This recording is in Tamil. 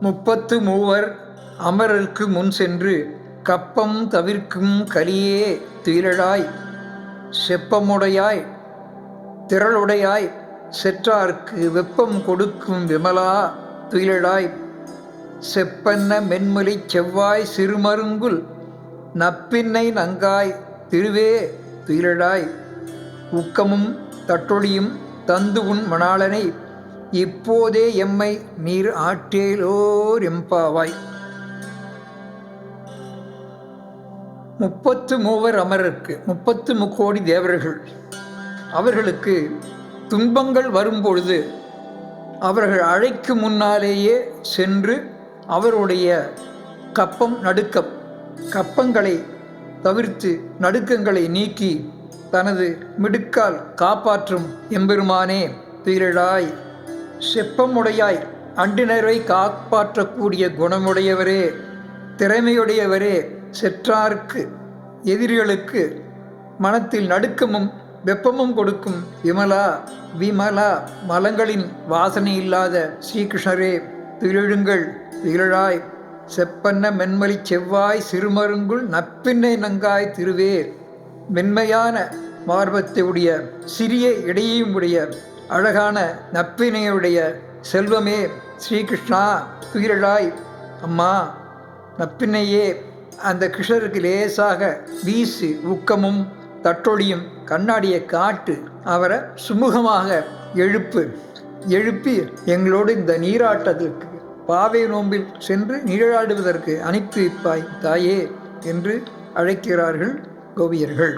முப்பத்து மூவர் அமரருக்கு முன் சென்று கப்பம் தவிர்க்கும் கலியே தீரழாய் செப்பமுடையாய் திரளுடையாய் செற்றார்க்கு வெப்பம் கொடுக்கும் விமலா துயிலழாய் செப்பன்ன மென்மொழி செவ்வாய் சிறுமருங்குல் நப்பின்னை நங்காய் திருவே துயிலழாய் உக்கமும் தட்டொழியும் தந்து உன் மணாளனை இப்போதே எம்மை நீர் ஆற்றேலோர் எம்பாவாய். முப்பத்து மூவர் அமரருக்கு முப்பத்து முக்கோடி தேவர்கள். அவர்களுக்கு துன்பங்கள் வரும்பொழுது அவர்கள் அழைக்கு முன்னாலேயே சென்று அவருடைய கப்பம் நடுக்கம் கப்பங்களை தவிர்த்து நடுக்கங்களை நீக்கி தனது மிடுக்கால் காப்பாற்றும் எம்பெருமானே துயிலழாய் செப்பமுடையாய் அண்டினரை காப்பாற்றக்கூடிய குணமுடையவரே திறமையுடையவரே செற்றார்க்கு எதிரிகளுக்கு மனத்தில் நடுக்கமும் வெப்பமும் கொடுக்கும் விமலா விமலா மலங்களின் வாசனை இல்லாத ஸ்ரீகிருஷ்ணரே திகழுங்கள் திகழாய். செப்பன்ன மென்மலி செவ்வாய் சிறுமருங்குள் நப்பின்னை நங்காய் திருவே. மென்மையான மார்பத்தை உடைய சிறிய இடையையும் உடைய அழகான நப்பினையுடைய செல்வமே ஸ்ரீகிருஷ்ணா துயிரழாய். அம்மா நப்பின்னையே அந்த கிருஷ்ணருக்கு லேசாக வீசு ஊக்கமும் தட்டொழியும் கண்ணாடியை காட்டு அவரை சுமூகமாக எழுப்பு. எழுப்பி எங்களோடு இந்த நீராட்டத்திற்கு பாவை நோம்பில் சென்று நீராடுவதற்கு அனுப்பி வைப்பாய் தாயே என்று அழைக்கிறார்கள் கோவியர்கள்.